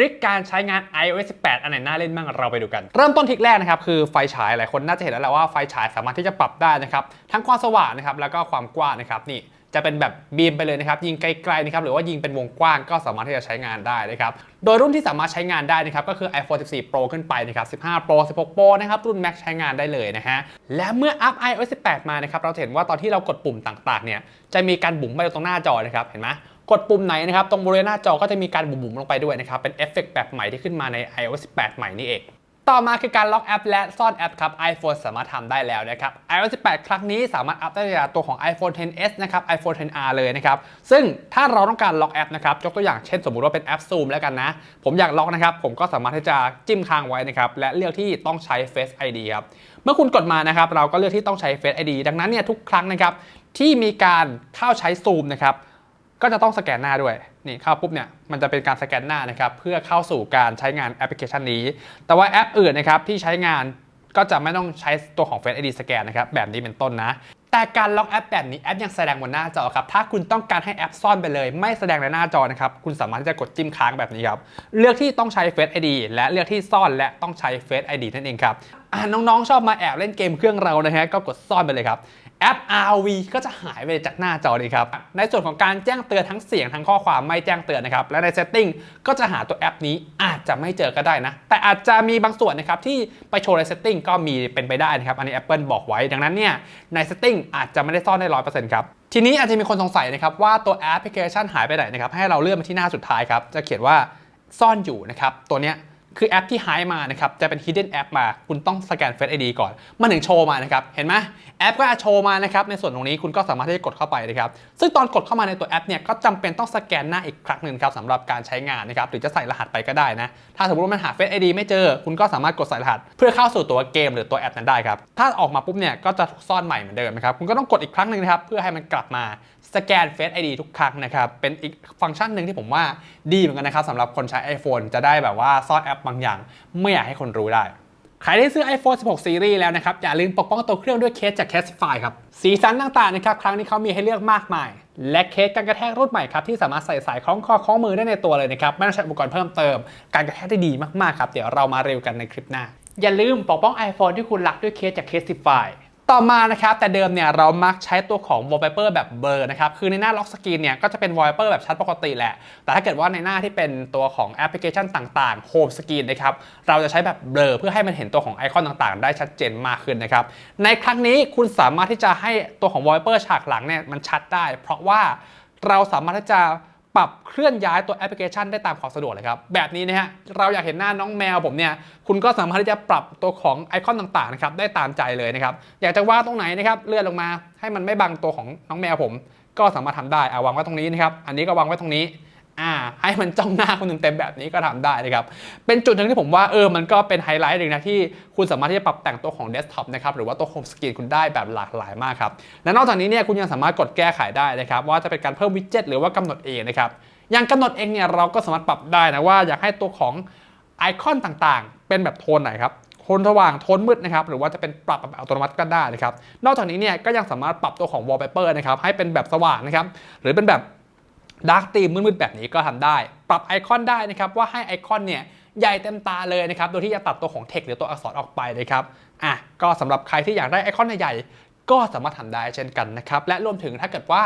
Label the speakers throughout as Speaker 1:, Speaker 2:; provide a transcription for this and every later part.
Speaker 1: ริคการใช้งาน iOS 18 อันไหนน่าเล่นบ้างเราไปดูกัน เริ่มต้นทริคแรกนะครับคือไฟฉายหลายคนน่าจะเห็นแล้วแหละว่าไฟฉายสามารถที่จะปรับได้นะครับทั้งความสว่างนะครับแล้วก็ความกว้างนะครับนี่จะเป็นแบบบีมไปเลยนะครับยิงไกลๆนะครับหรือว่ายิงเป็นวงกว้างก็สามารถที่จะใช้งานได้นะครับโดยรุ่นที่สามารถใช้งานได้นะครับก็คือ iPhone 14 Pro ขึ้นไปนะครับ15 Pro 16 Pro นะครับรุ่น Max ใช้งานได้เลยนะฮะและเมื่ออัพ iOS 18 มานะครับเราเห็นว่าตอนที่เรากดปุ่มต่างๆเนี่ยจะมีการบุ๋มไปตรงหน้าจอนะครับเห็นไหม กดปุ่มไหนนะครับ ตรงบริเวณหน้าจอก็จะมีการบุ๋มๆลงไปด้วยนะครับ เป็นเอฟเฟกต์แบบใหม่ที่ขึ้นมาใน iOS 18 ใหม่นี่เอง ต่อมาคือการล็อกแอปและซ่อนแอปครับ iPhone สามารถทำได้แล้วนะครับ iOS 18 ครั้งนี้สามารถอัพได้จากตัวของ iPhone 10s นะครับ iPhone 10r เลยนะครับ ซึ่งถ้าเราต้องการล็อกแอปนะครับ ยกตัวอย่างเช่นสมมุติว่าเป็นแอป Zoom แล้วกันนะ ผมอยากล็อกนะครับ ผมก็สามารถที่จะจิ้มค้างไว้นะครับ และเลือกที่ต้องใช้ Face ID ครับ เมื่อคุณกดมานะครับ เราก็เลือกที่ต้องใช้ Face ID ดังนั้นเนี่ยทุกครั้งนะครับที่มีการเข้าใช้ Zoom นะครับ ก็จะต้องสแกนหน้าด้วยนี่เข้าปุ๊บเนี่ยมันจะเป็นการสแกนหน้านะครับเพื่อเข้าสู่การใช้งานแอปพลิเคชันนี้ แต่ว่าแอปอื่นนะครับที่ใช้งานก็จะไม่ต้องใช้ตัวของ Face ID สแกนนะครับแบบนี้เป็นต้นนะแต่การล็อกแอปแบบนี้แอปยังแสดงบนหน้าจอครับ ถ้าคุณต้องการให้แอปซ่อนไปเลย ไม่แสดงในหน้าจอนะครับ คุณสามารถที่จะกดจิ้มค้างแบบนี้ครับ เลือกที่ต้องใช้ Face ID และเลือกที่ซ่อนและต้องใช้ Face ID นั่นเองครับน้องๆ ชอบมาแอบเล่นเกมเครื่องเรานะฮะก็กดซ่อนไปเลยครับ แอป RV ก็จะหายไปจากหน้าจอเลยครับ ในส่วนของการแจ้งเตือนทั้งเสียงทั้งข้อความไม่แจ้งเตือนนะครับ และใน Setting ก็จะหาตัวแอปนี้อาจจะไม่เจอก็ได้นะ แต่อาจจะมีบางส่วนนะครับที่ไปโชว์ใน Setting ก็มีเป็นไปได้นะครับ อันนี้ Apple บอกไว้ ดังนั้นเนี่ยใน Setting อาจจะไม่ได้ซ่อนได้ร้อยเปอร์เซ็นต์ครับ ทีนี้อาจจะมีคนสงสัยนะครับว่าตัวแอปพลิเคชันหายไปไหนนะครับ ให้เราเลื่อนมาที่หน้าสุดท้ายครับ จะเขียนว่าซ่อนอยู่นะครับ ตัวเนี้ย คือแอปที่หายมานะครับจะเป็น hidden app มา คุณต้องสแกน Face ID ก่อนมันถึงโชว์มานะครับ เห็นไหมแอปก็จะโชว์มานะครับ ในส่วนตรงนี้คุณก็สามารถที่จะกดเข้าไปนะครับ ซึ่งตอนกดเข้ามาในตัวแอปเนี่ยก็จำเป็นต้องสแกนหน้าอีกครั้งหนึ่งครับสำหรับการใช้งานนะครับ หรือจะใส่รหัสไปก็ได้นะ ถ้าสมมติว่ามันหา Face ID ไม่เจอ คุณก็สามารถกดใส่รหัส เพื่อเข้าสู่ตัวเกมหรือตัวแอปนั้นได้ครับถ้าออกมาปุ๊บเนี่ยก็จะถูกซ่อนใหม่เหมือนเดิมนะครับคุณก็ต้องกดอีกครั้งหนึ่งนะครับเพื่อให้มันกลับมา สแกน Face ID ทุกครั้งนะครับ เป็นอีกฟังก์ชันหนึ่งที่ผมว่าดีเหมือนกันนะครับสำหรับคนใช้ iPhone จะได้แบบว่าซ่อนแอปบางอย่าง ไม่อยากให้คนรู้ได้ใครที่ซื้อ iPhone 16 Series แล้วนะครับ อย่าลืมปกป้องตัวเครื่องด้วยเคสจาก Casify ครับ สีสันต่างๆนะครับ ครั้งนี้เขามีให้เลือกมากมาย และเคสการกระแทกรุ่นใหม่ครับ ที่สามารถใส่สายคล้องคอคล้องมือได้ในตัวเลยนะครับ ไม่ต้องใช้อุปกรณ์เพิ่มเติม การกระแทกได้ดีมากๆครับ เดี๋ยวเรามาเร็วกันในคลิปหน้า อย่าลืมปกป้อง iPhone ที่คุณรักด้วยเคสจาก Casify ต่อมานะครับแต่เดิมเนี่ยเรามักใช้ตัวของ wallpaper แบบเบลอนะครับคือในหน้าล็อกสกรีนเนี่ยก็จะเป็น wallpaper แบบชัดปกติแหละ แต่ถ้าเกิดว่าในหน้าที่เป็นตัวของแอปพลิเคชันต่างๆ home screen นะครับเราจะใช้แบบเบลอเพื่อให้มันเห็นตัวของไอคอนต่างๆ ได้ชัดเจนมากขึ้นนะครับในครั้งนี้คุณสามารถที่จะให้ตัวของ wallpaper ฉากหลังเนี่ยมันชัดได้ เพราะว่าเราสามารถที่จะ ปรับเคลื่อนย้ายตัวแอปพลิเคชันได้ตามความสะดวกเลยครับ แบบนี้นะฮะเราอยากเห็นหน้าน้องแมวผมเนี่ยคุณก็สามารถที่จะปรับตัวของไอคอนต่างๆนะครับได้ตามใจเลยนะครับอยากจะวาดตรงไหนนะครับเลื่อนลงมาให้มันไม่บังตัวของน้องแมวผม ก็สามารถทำได้อาวางไว้ตรงนี้นะครับอันนี้ก็วางไว้ตรงนี้ อ่าให้มันจ้องหน้าคุณเต็มๆแบบนี้ก็ทำได้นะครับ เป็นจุดหนึ่งที่ผมว่าเออมันก็เป็นไฮไลท์หนึ่งนะที่คุณสามารถที่จะปรับแต่งตัวของเดสก์ท็อปนะครับหรือว่าตัวโฮมสกรีนคุณได้แบบหลากหลายมากครับ และนอกจากนี้เนี่ยคุณยังสามารถกดแก้ไขได้นะครับว่าจะเป็นการเพิ่มวิดเจ็ตหรือว่ากำหนดเองนะครับอย่างกำหนดเองเนี่ยเราก็สามารถปรับได้นะว่าอยากให้ตัวของไอคอนต่างๆ เป็นแบบโทนไหนครับโทนสว่างโทนมืดนะครับหรือว่าจะเป็นปรับแบบอัตโนมัติก็ได้นะครับนอกจากนี้เนี่ยก็ยังสามารถปรับตัวของ wallpaper นะครับให้เป็นแบบสว่างนะครับหรือเป็นแบบ ดาร์กตีมมืดๆแบบนี้ก็ทำได้ ปรับไอคอนได้นะครับว่าให้ไอคอนเนี่ยใหญ่เต็มตาเลยนะครับ โดยที่จะตัดตัวของเทคหรือตัวอักษรออกไปนะครับ อะ ก็สำหรับใครที่อยากได้ไอคอนใหญ่ก็สามารถทำได้เช่นกันนะครับ และรวมถึงถ้าเกิดว่า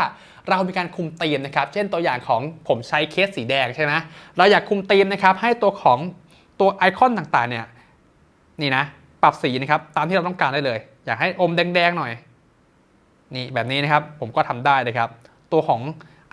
Speaker 1: เรามีการคุมธีมนะครับ เช่นตัวอย่างของผมใช้เคสสีแดงใช่ไหมเราอยากคุมธีมนะครับให้ตัวของตัวไอคอนต่างๆเนี่ยนี่นะ ปรับสีนะครับตามที่เราต้องการได้เลย อยากให้อมแดงๆหน่อย นี่แบบนี้นะครับผมก็ทำได้นะครับ ตัวของ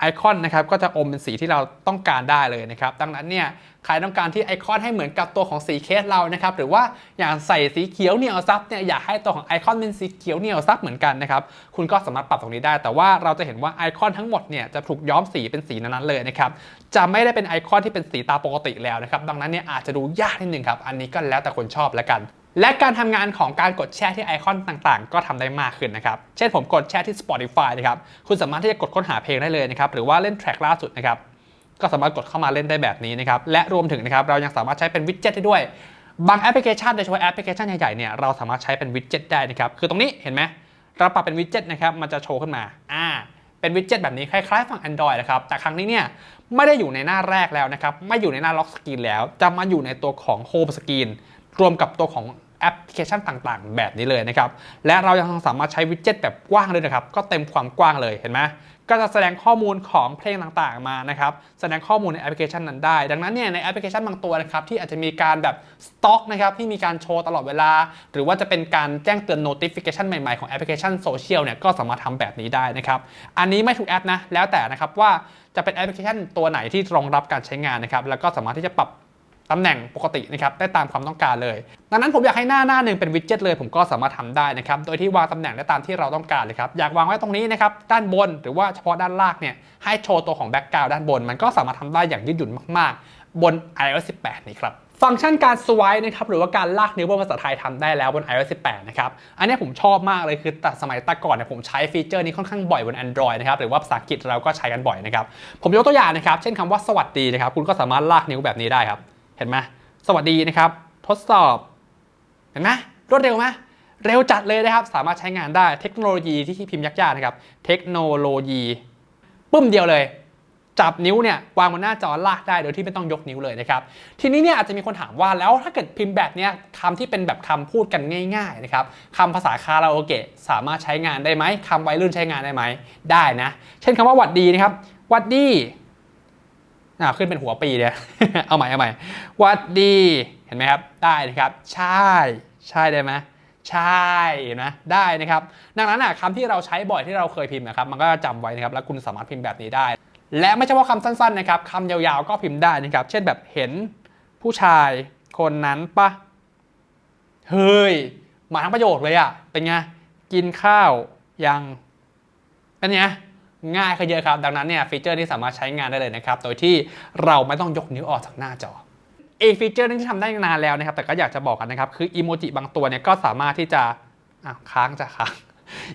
Speaker 1: ไอคอนนะครับก็จะอมเป็นสีที่เราต้องการได้เลยนะครับดังนั้นเนี่ยใครต้องการที่ไอคอนให้เหมือนกับตัวของสีเคสเรานะครับหรือว่าอยากใส่สีเขียวเหนียวซับเนี่ยอยากให้ตัวของไอคอนเป็นสีเขียวเหนียวซับเหมือนกันนะครับคุณก็สามารถปรับตรงนี้ได้ แต่ว่าเราจะเห็นว่าไอคอนทั้งหมดเนี่ยจะถูกย้อมสีเป็นสีนั้นๆเลยนะครับจะไม่ได้เป็นไอคอนที่เป็นสีตาปกติแล้วนะครับดังนั้นเนี่ยอาจจะดูยากนิดนึงครับอันนี้ก็แล้วแต่คนชอบแล้วกัน และการทำงานของการกดแชร์ที่ไอคอนต่างๆ ก็ทำได้มากขึ้นนะครับ เช่นผมกดแชร์ที่ Spotify นะครับ คุณสามารถที่จะกดค้นหาเพลงได้เลยนะครับ หรือว่าเล่นแทร็กล่าสุดนะครับ ก็สามารถกดเข้ามาเล่นได้แบบนี้นะครับ และรวมถึงนะครับ เรายังสามารถใช้เป็นวิดเจ็ตได้ด้วย บางแอปพลิเคชันโดยเฉพาะแอปพลิเคชันใหญ่ๆ เนี่ย เราสามารถใช้เป็นวิดเจ็ตได้นะครับ คือตรงนี้เห็นไหมเราปรับเป็นวิดเจ็ตนะครับ มันจะโชว์ขึ้นมา อ่า เป็นวิดเจ็ตแบบนี้คล้ายๆฝั่ง Android นะครับ แต่ครั้งนี้เนี่ยไม่ได้อยู่ในหน้าแรกแล้วนะครับ ไม่อยู่ในหน้าล็อกสกรีนแล้ว จะมาอยู่ในตัวของ Home Screen ร รวมกับตัวของแอปพลิเคชันต่างๆ แบบนี้เลยนะครับ และเรายังสามารถใช้วิดเจ็ตแบบกว้างเลยนะครับ ก็เต็มความกว้างเลยเห็นไหมก็จะแสดงข้อมูลของเพลงต่างๆมานะครับ แสดงข้อมูลในแอปพลิเคชันนั้นได้ ดังนั้นเนี่ยในแอปพลิเคชันบางตัวนะครับที่อาจจะมีการแบบสต็อกนะครับที่มีการโชว์ตลอดเวลา หรือว่าจะเป็นการแจ้งเตือน notification ใหม่ๆ ของแอปพลิเคชันโซเชียลเนี่ยก็สามารถทำแบบนี้ได้นะครับ อันนี้ไม่ทุกแอปนะแล้วแต่นะครับว่าจะเป็นแอปพลิเคชันตัวไหนที่รองรับการใช้งานนะครับแล้วก็สามารถที่จะปรับ ตำแหน่งปกตินะครับได้ตามความต้องการเลย ดังนั้นผมอยากให้หน้าหน้าหนึ่งเป็นวิดเจ็ตเลย ผมก็สามารถทำได้นะครับโดยที่วางตำแหน่งได้ตามที่เราต้องการเลยครับอยากวางไว้ตรงนี้นะครับด้านบนหรือว่าเฉพาะด้านล่างเนี่ยให้โชว์ตัวของแบ็กกราวด์ด้านบน มันก็สามารถทำได้อย่างยืดหยุ่นมากๆ บน iOS 18 นี่ครับฟังก์ชันการสวายนะครับหรือว่าการลากนิ้วบนภาษาไทยทำได้แล้วบน iOS 18 นะครับ อันนี้ผมชอบมากเลยคือแต่สมัยต่ก่อนเนี่ยผมใช้ฟีเจอร์นี้ค่อนข้างบ่อยบน Android นะครับหรือว่าภาษาอังกฤษเราก็ใช้กันบ่อยนะครับ ผมยกตัวอย่างนะครับ เช่นคำว่าสวัสดีนะครับ คุณก็สามารถลากนิ้วแบบนี้ได้ครับ ห็นไหมสวัสดีนะครับ ทดสอบ เห็นไหมรวดเร็วไหมเร็วจัดเลยนะครับ สามารถใช้งานได้เทคโนโลยีที่พิมพ์ยากๆนะครับ เทคโนโลยีปึ้มเดียวเลย จับนิ้วเนี่ยวางบนหน้าจอลากได้โดยที่ไม่ต้องยกนิ้วเลยนะครับ ทีนี้เนี่ยอาจจะมีคนถามว่าแล้วถ้าเกิดพิมพ์แบบเนี้ยคำที่เป็นแบบคำพูดกันง่ายๆนะครับคำภาษาคาราโอเกะสามารถใช้งานได้ไหมคำวัยรุ่นใช้งานได้ไหมได้นะ เช่นคำว่าหวัดดีนะครับหวัดดี อ่าขึ้นเป็นหัวปีเนี่ยเอาใหม่เอาใหม่วัดดี เห็นไหมครับ ได้นะครับ ใช่ ใช่ได้ไหมใช่นไหมได้นะครับ ดังนั้นอะคำที่เราใช้บ่อยที่เราเคยพิมพ์นะครับ มันก็จะจำไว้นะครับ แล้วคุณสามารถพิมพ์แบบนี้ได้ และไม่ใช่ว่าคำสั้นๆนะครับคำยาวๆก็พิมพ์ได้นะครับ เช่นแบบเห็นผู้ชายคนนั้นปะเฮ้ยมาทั้งประโยคเลยอะเป็นไง กินข้าวยังเป็นไง ง่ายขึ้นเยอะครับ ดังนั้นเนี่ยฟีเจอร์ที่สามารถใช้งานได้เลยนะครับ โดยที่เราไม่ต้องยกนิ้วออกจากหน้าจออีกฟีเจอร์นึงที่ทำได้นานแล้วนะครับ แต่ก็อยากจะบอกกันนะครับ คืออีโมจิบางตัวเนี่ยก็สามารถที่จะอะค้างจะค้าง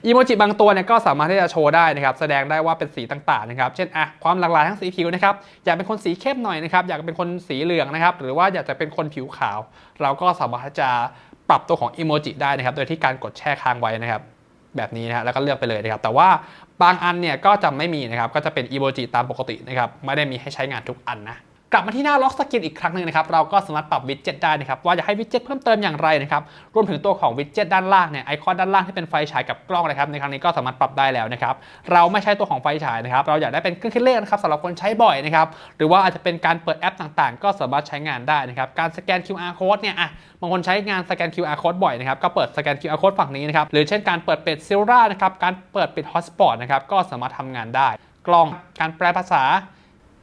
Speaker 1: อีโมจิบางตัวเนี่ยก็สามารถที่จะโชว์ได้นะครับ แสดงได้ว่าเป็นสีต่างๆนะครับ เช่นอะความหลากหลายทั้งสีผิวนะครับ อยากเป็นคนสีเข้มหน่อยนะครับ อยากเป็นคนสีเหลืองนะครับ หรือว่าอยากจะเป็นคนผิวขาว เราก็สามารถจะปรับตัวของอีโมจิได้นะครับ โดยที่การกดแช่ค้างไว้นะครับ แบบนี้นะฮะแล้วก็เลือกไปเลยนะครับแต่ว่าบางอันเนี่ยก็จะไม่มีนะครับก็จะเป็นอีโมจิตามปกตินะครับไม่ได้มีให้ใช้งานทุกอันนะ กลับมาที่หน้าล็อกสกินอีกครั้งหนึ่งนะครับเราก็สามารถปรับวิดเจ็ตได้นะครับว่าจะให้วิดเจ็ตเพิ่มเติมอย่างไรนะครับรวมถึงตัวของวิดเจ็ตด้านล่างเนี่ยไอคอนด้านล่างที่เป็นไฟฉายกับกล้องนะครับในครั้งนี้ก็สามารถปรับได้แล้วนะครับเราไม่ใช่ตัวของไฟฉายนะครับเราอยากได้เป็นเครื่องคิดเลขนะครับสำหรับคนใช้บ่อยนะครับหรือว่าอาจจะเป็นการเปิดแอปต่างๆ ก็สามารถใช้งานได้นะครับการสแกน QR code เนี่ยอะบางคนใช้งานสแกน QR code บ่อยนะครับก็เปิดสแกน QR code ฝั่งนี้นะครับหรือเช่นการเปิดปิดซิลรานะครับการเปิดปิด Hotspot นะครับก็สามารถทำงานได้ กล้องการแปลภาษา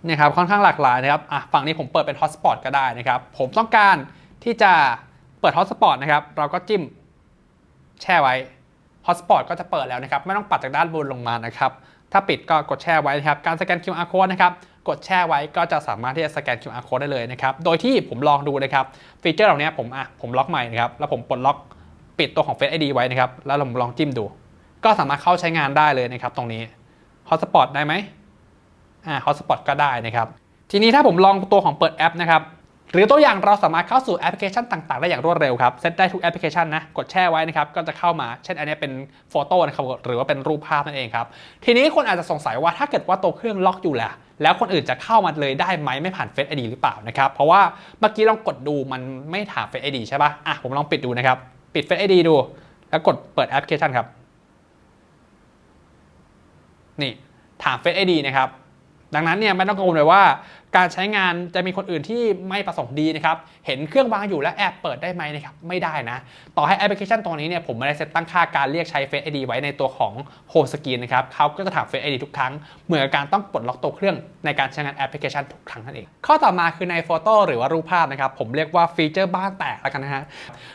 Speaker 1: นี่ยครับค่อนข้างหลากหลายนะครับอะฝั่งนี้ผมเปิดเป็น Hotspot ก็ได้นะครับ ผมต้องการที่จะเปิด Hotspot นะครับ เราก็จิ้มแช่ไว้ Hotspot ก็จะเปิดแล้วนะครับ ไม่ต้องปัดจากด้านบนลงมานะครับ ถ้าปิดก็กดแช่ไว้นะครับ การสแกน QR code นะครับ กดแช่ไว้ก็จะสามารถที่จะสแกน QR code ได้เลยนะครับ โดยที่ผมลองดูนะครับ ฟีเจอร์เหล่านี้ผมอะผมล็อกใหม่นะครับ แล้วผมปลดล็อกปิดตัวของ Face ID ไว้นะครับ แล้วผมลองจิ้มดู ก็สามารถเข้าใช้งานได้เลยนะครับ ตรงนี้ Hotspot ได้ไหม อ่า Hotspot ก็ได้นะครับ ทีนี้ถ้าผมลองตัวของเปิดแอปนะครับหรือตัวอย่างเราสามารถเข้าสู่แอปพลิเคชันต่างๆ ได้อย่างรวดเร็วครับเซตได้ทุกแอปพลิเคชันนะกดแช่ไว้นะครับก็จะเข้ามาเช่นอันนี้เป็นโฟโต้นะครับหรือว่าเป็นรูปภาพนั่นเองครับทีนี้คนอาจจะสงสัยว่าถ้าเกิดว่าตัวเครื่องล็อกอยู่แหละแล้วคนอื่นจะเข้ามาเลยได้ไหมไม่ผ่าน Face ID หรือเปล่านะครับเพราะว่าเมื่อกี้ลองกดดูมันไม่ถาม Face ID ใช่ปะอะผมลองปิดดูนะครับปิด Face ID ดู แล้วกดเปิดแอปพลิเคชันครับนี่ถาม Face ID นะครับ ดังนั้นเนี่ยไม่ต้องกังวลเลยว่า การใช้งานจะมีคนอื่นที่ไม่ประสงค์ดีนะครับเห็นเครื่องวางอยู่และแอบเปิดได้ไหมนะครับไม่ได้นะ ต่อให้แอปพลิเคชันตัวนี้เนี่ยผมไม่ได้เซตตั้งค่าการเรียกใช้ Face ID ไว้ในตัวของ Home Screen นะครับเขาก็จะถาม Face ID ทุกครั้ง เหมือนกับการต้องปลดล็อกตัวเครื่องในการใช้งานแอปพลิเคชันทุกครั้งนั่นเองข้อต่อมาคือในโฟโต้หรือว่ารูปภาพนะครับผมเรียกว่าฟีเจอร์บ้านแตกแล้วกันนะฮะ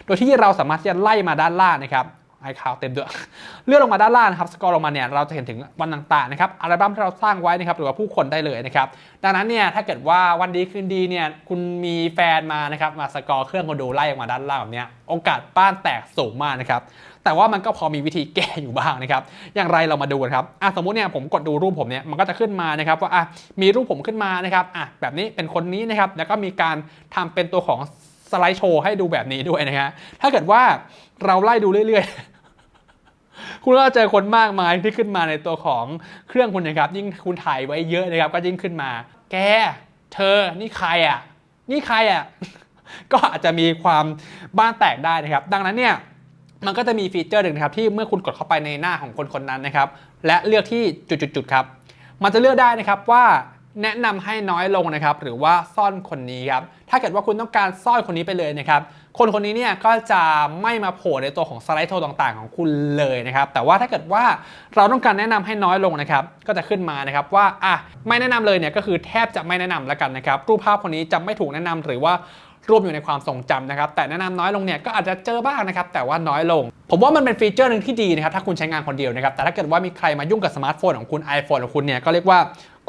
Speaker 1: โดยที่เราสามารถที่จะไล่มาด้านล่างนะครับ ไอคาวเต็มด้วย เลื่อนลงมาด้านล่างนะครับ สกอร์ลงมาเนี่ยเราจะเห็นถึงวันต่างๆนะครับอัลบั้มที่เราสร้างไว้นะครับหรือว่าผู้คนได้เลยนะครับ ดังนั้นเนี่ยถ้าเกิดว่าวันดีคืนดีเนี่ยคุณมีแฟนมานะครับมาสกอร์เครื่องคอนโดไล่ออกมาด้านล่างแบบเนี้ยโอกาสบ้านแตกสูงมากนะครับแต่ว่ามันก็พอมีวิธีแก้อยู่บ้างนะครับ อย่างไรเรามาดูกันครับอะสมมุติเนี่ยผมกดดูรูปผมเนี่ยมันก็จะขึ้นมานะครับว่าอะมีรูปผมขึ้นมานะครับอะแบบนี้เป็นคนนี้นะครับแล้วก็มีการทำเป็นตัวของ สไลด์โชว์ให้ดูแบบนี้ด้วยนะฮะถ้าเกิดว่าเราไล่ดูเรื่อยๆ คุณก็เจอคนมากมายที่ขึ้นมาในตัวของเครื่องคุณนะครับ ยิ่งคุณถ่ายไว้เยอะนะครับ ก็ยิ่งขึ้นมา แก เธอ นี่ใครอะ นี่ใครอะ ก็อาจจะมีความบ้านแตกได้นะครับ ดังนั้นเนี่ยมันก็จะมีฟีเจอร์หนึ่งนะครับที่เมื่อคุณกดเข้าไปในหน้าของคนคนนั้นนะครับ และเลือกที่จุดๆครับ มันจะเลือกได้นะครับว่า แนะนำให้น้อยลงนะครับหรือว่าซ่อนคนนี้ครับถ้าเกิดว่าคุณต้องการซ่อนคนนี้ไปเลยนะครับคนคนนี้เนี่ยก็จะไม่มาโผล่ในตัวของสไลด์โทรต่างๆ ของคุณเลยนะครับแต่ว่าถ้าเกิดว่าเราต้องการแนะนำให้น้อยลงนะครับก็จะขึ้นมานะครับว่าอะไม่แนะนำเลยเนี่ยก็คือแทบจะไม่แนะนำแล้วกันนะครับรูปภาพคนนี้จะไม่ถูกแนะนำหรือว่า รวมอยู่ในความทรงจำนะครับ แต่แนะนำน้อยลงเนี่ยก็อาจจะเจอบ้างนะครับ แต่ว่าน้อยลง ผมว่ามันเป็นฟีเจอร์หนึ่งที่ดีนะครับ ถ้าคุณใช้งานคนเดียวนะครับ แต่ถ้าเกิดว่ามีใครมายุ่งกับสมาร์ทโฟนของคุณ iPhone ของคุณเนี่ย ก็เรียกว่า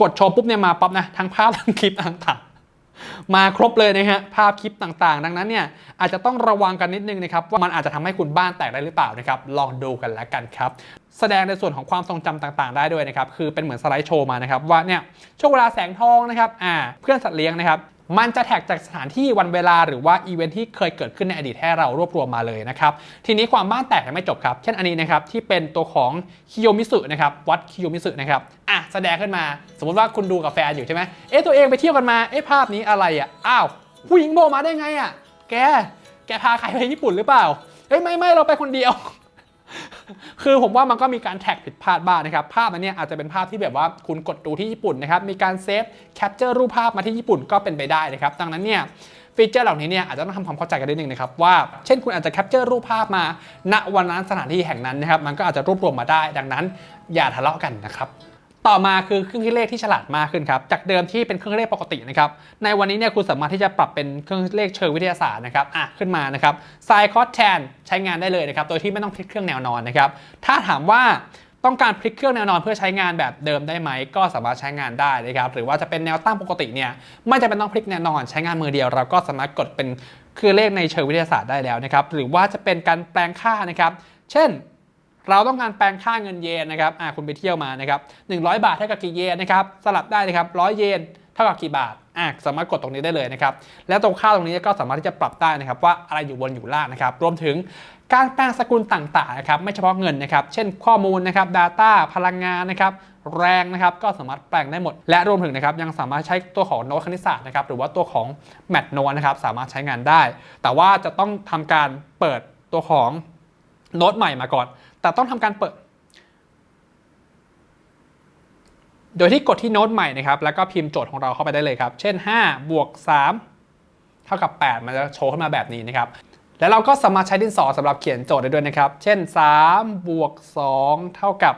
Speaker 1: กดโชว์ปุ๊บเนี่ยมาปั๊บนะ ทั้งภาพทั้งคลิปต่างๆมาครบเลยนะฮะภาพคลิปต่างๆ ดังนั้นเนี่ยอาจจะต้องระวังกันนิดนึงนะครับว่ามันอาจจะทำให้คุณบ้านแตกได้หรือเปล่านะครับลองดูกันแล้วกันครับ แสดงในส่วนของความทรงจำต่างๆ ได้ด้วยนะครับคือเป็นเหมือนสไลด์โชว์มานะครับว่าเนี่ยช่วงเวลาแสงทองนะครับอ่าเพื่อนสัตว์เลี้ยงนะครับ มันจะแท็กจากสถานที่วันเวลาหรือว่าอีเวนท์ที่เคยเกิดขึ้นในอดีตให้เรารวบรวมมาเลยนะครับทีนี้ความบ้านแตกยังไม่จบครับ เช่นอันนี้นะครับที่เป็นตัวของคิโยมิสึนะครับวัดคิโยมิสึนะครับอะแสดงขึ้นมาสมมติว่าคุณดูกับแฟนอยู่ใช่ไหมเอ๊ะตัวเองไปเที่ยวกันมาเอ๊ะภาพนี้อะไรอะอ้าวผู้หญิงโบมาได้ไงอะแกแกพาใครไปญี่ปุ่นหรือเปล่าเอ้ยไม่ไม่เราไปคนเดียว คือผมว่ามันก็มีการแท็กผิดพลาดบ้างนะครับ ภาพอันเนี้ยอาจจะเป็นภาพที่แบบว่าคุณกดดูที่ญี่ปุ่นนะครับ มีการเซฟแคปเจอร์รูปภาพมาที่ญี่ปุ่นก็เป็นไปได้นะครับ ดังนั้นเนี่ยฟีเจอร์เหล่านี้เนี่ยอาจจะต้องทำความเข้าใจกันนิดนึงนะครับว่าเช่นคุณอาจจะแคปเจอร์รูปภาพมา ณวันนั้นสถานที่แห่งนั้นนะครับมันก็อาจจะรวบรวมมาได้ ดังนั้น อย่าทะเลาะกันนะครับ ต่อมาคือเครื่องคิดเลขที่ฉลาดมากขึ้นครับ จากเดิมที่เป็นเครื่องคิดเลขปกตินะครับ ในวันนี้เนี่ยคุณสามารถที่จะปรับเป็นเครื่องคิดเลขเชิงวิทยาศาสตร์นะครับ อะขึ้นมานะครับ sin cos tan ใช้งานได้เลยนะครับ โดยที่ไม่ต้องพลิกเครื่องแนวนอนนะครับ ถ้าถามว่าต้องการพลิกเครื่องแนวนอนเพื่อใช้งานแบบเดิมได้ไหม ก็สามารถใช้งานได้นะครับ หรือว่าจะเป็นแนวตั้งปกติเนี่ยไม่จำเป็นต้องพลิกแนวนอนใช้งานมือเดียว เราก็สามารถกดเป็นเครื่องเลขในเชิงวิทยาศาสตร์ได้แล้วนะครับ หรือว่าจะเป็นการแปลงค่านะครับ เช่น เราต้องการแปลงค่าเงินเยนนะครับอ่าคุณไปเที่ยวมานะครับ100 บาทเท่ากับกี่เยนนะครับสลับได้นะครับ100เยนเท่ากับกี่บาทอ่าสามารถกดตรงนี้ได้เลยนะครับ และตรงค่าตรงนี้ก็สามารถที่จะปรับได้นะครับ ว่าอะไรอยู่บนอยู่ล่างนะครับ รวมถึงการแปลงสกุลต่างๆนะครับ ไม่เฉพาะเงินนะครับ เช่นข้อมูลนะครับ Data พลังงานนะครับ แรงนะครับ ก็สามารถแปลงได้หมด และรวมถึงนะครับ ยังสามารถใช้ตัวของโน้ตคณิตศาสตร์นะครับ หรือว่าตัวของแมทโน้ตนะครับ สามารถใช้งานได้ แต่ว่าจะต้องทำการเปิดตัวของโน้ตใหม่มาก่อน แต่ต้องทำการเปิด โดยที่กดที่โน้ตใหม่นะครับ แล้วก็พิมพ์โจทย์ของเราเข้าไปได้เลยครับ เช่น 5 บวก 3 เท่ากับ 8 มันจะโชว์ขึ้นมาแบบนี้นะครับ แล้วเราก็สามารถใช้ดินสอสำหรับเขียนโจทย์ได้ด้วยนะครับ เช่น 3 บวก 2 เท่ากับ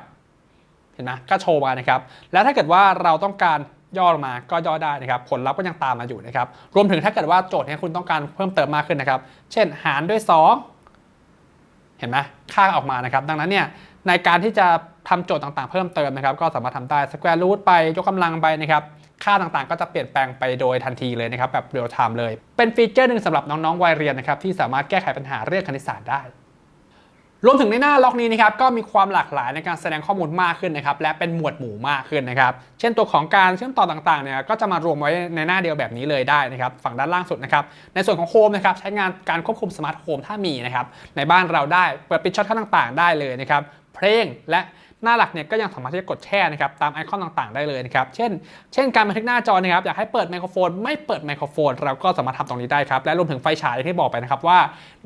Speaker 1: เห็นไหมก็โชว์มานะครับ แล้วถ้าเกิดว่าเราต้องการย่อลงมาก็ย่อได้นะครับ ผลลัพธ์ก็ยังตามมาอยู่นะครับ รวมถึงถ้าเกิดว่าโจทย์นี้คุณต้องการเพิ่มเติมมากขึ้นนะครับ เช่น หารด้วย 2 เห็นไหมค่าออกมานะครับ ดังนั้นเนี่ยในการที่จะทำโจทย์ต่างๆ เพิ่มเติมนะครับ ก็สามารถทำได้ square root ไปยกกำลังไปนะครับค่าต่างๆ ก็จะเปลี่ยนแปลงไปโดยทันทีเลยนะครับ แบบเรียลไทม์เลย เป็นฟีเจอร์หนึ่งสำหรับน้องๆวัยเรียนนะครับที่สามารถแก้ไขปัญหาเรื่องคณิตศาสตร์ได้ รวมถึงในหน้าล็อกนี้นะครับก็มีความหลากหลายในการแสดงข้อมูลมากขึ้นนะครับและเป็นหมวดหมู่มากขึ้นนะครับเช่นตัวของการเชื่อมต่อต่างๆเนี่ยก็จะมารวมไว้ในหน้าเดียวแบบนี้เลยได้นะครับฝั่งด้านล่างสุดนะครับในส่วนของโฮมนะครับใช้งานการควบคุมสมาร์ทโฮมถ้ามีนะครับในบ้านเราได้เปิดปิดช็อตต่าง ๆ ได้เลยนะครับเพลงและ หน้าหลักเนี่ยก็ยังสามารถที่จะกดแช่นะครับตามไอคอนต่างๆได้เลยนะครับเช่น เช่นการบันทึกหน้าจอนะครับอยากให้เปิดไมโครโฟน ไม่เปิดไมโครโฟน เราก็สามารถทำตรงนี้ได้ครับและรวมถึงไฟฉายที่บอกไปนะครับว่า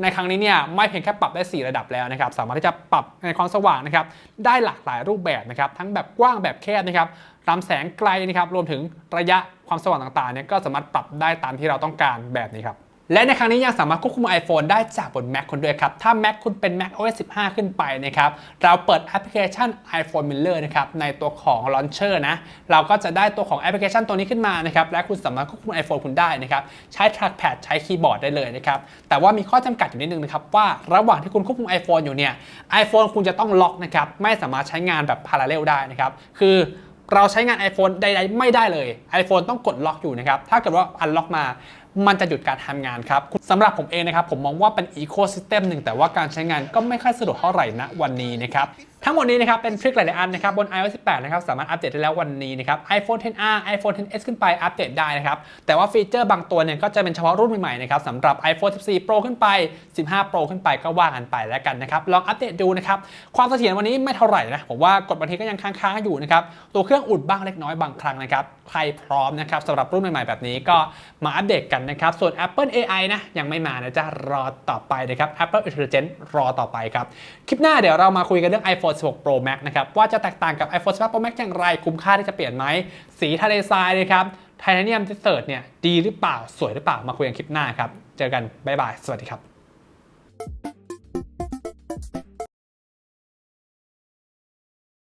Speaker 1: ในครั้งนี้เนี่ยไม่เพียงแค่ปรับได้ 4 ระดับแล้วนะครับสามารถที่จะปรับในความสว่างนะครับได้หลากหลายรูปแบบนะครับทั้งแบบกว้างแบบแคบนะครับลำแสงไกลนะครับรวมถึงระยะความสว่างต่างๆเนี่ยก็สามารถปรับได้ตามที่เราต้องการแบบนี้ครับ และในครั้งนี้ยังสามารถควบคุม iPhone ได้จากบน Mac คุณด้วยครับ ถ้า Mac คุณเป็น Mac OS 15 ขึ้นไปนะครับ เราเปิดแอปพลิเคชัน iPhone Miller นะครับ ในตัวของ Launcher นะ เราก็จะได้ตัวของแอปพลิเคชันตัวนี้ขึ้นมานะครับ และคุณสามารถควบคุม iPhone คุณได้นะครับ ใช้ trackpad ใช้คีย์บอร์ดได้เลยนะครับ แต่ว่ามีข้อจำกัดอยู่นิดนึงนะครับว่าระหว่างที่คุณควบคุม iPhone อยู่เนี่ย iPhone คุณจะต้องล็อกนะครับ ไม่สามารถใช้งานแบบ parallel ได้นะครับ คือเราใช้งาน iPhone ใดๆไม่ได้เลย iPhone ต้องกดล็อกอยู่นะครับ ถ้าเกิดว่าอันล็อกมา มันจะหยุดการทำงานครับสำหรับผมเองนะครับผมมองว่าเป็นอีโค y ิสเต็มหนึ่งแต่ว่าการใช้งานก็ไม่ค่อยสะดวกเท่าไหร่ณวันนี้นะครับทั้งหมดนี้นะครับเป็นทริคหลายๆอันนะครับบน iOS 18 นะครับสามารถอัปเดตได้แล้ววันนี้นะครับ iPhone 10R iPhone 10s ขึ้นไปอัปเดตได้นะครับแต่ว่าฟีเจอร์บางตัวเนี่ยก็จะเป็นเฉพาะรุ่นใหม่ๆนะครับสำหรับ iPhone 14 Pro ขึ้นไป 15 Pro ขึ้นไปก็ว่ากันไปแล้วกันนะครับลองอัปเดตดูนะครับความเสถียรวันนี้ไม่เท่าไหร่นะผมว่ากดบางทีก็ยังค้างๆอยู่นะครับตัวเครื่องอุดบ้างเล็กน้อยบางครั้งนะครับใครพร้อมนะครับสำหรับรุ่นใหม่ๆแบบนี้ก็มาอัปเดตกันนะครับ ส่วน Apple AI นะยังไม่มานะจ๊ะรอต่อไปนะครับ Apple Intelligence รอต่อไปครับ คลิปหน้าเดี๋ยวเรามาคุยกันเรื่อง iPhone 16 Pro Max นะครับว่าจะแตกต่างกับ iPhone 16 Pro Max อย่างไรคุ้มค่าที่จะเปลี่ยนไหมสีทะเลทรายนะครับไทเทเนียมเสิร์ตเนี่ยดีหรือเปล่าสวยหรือเปล่ามาคุยกันคลิปหน้าครับเจอกันบ๊ายบายสวัสดีครับ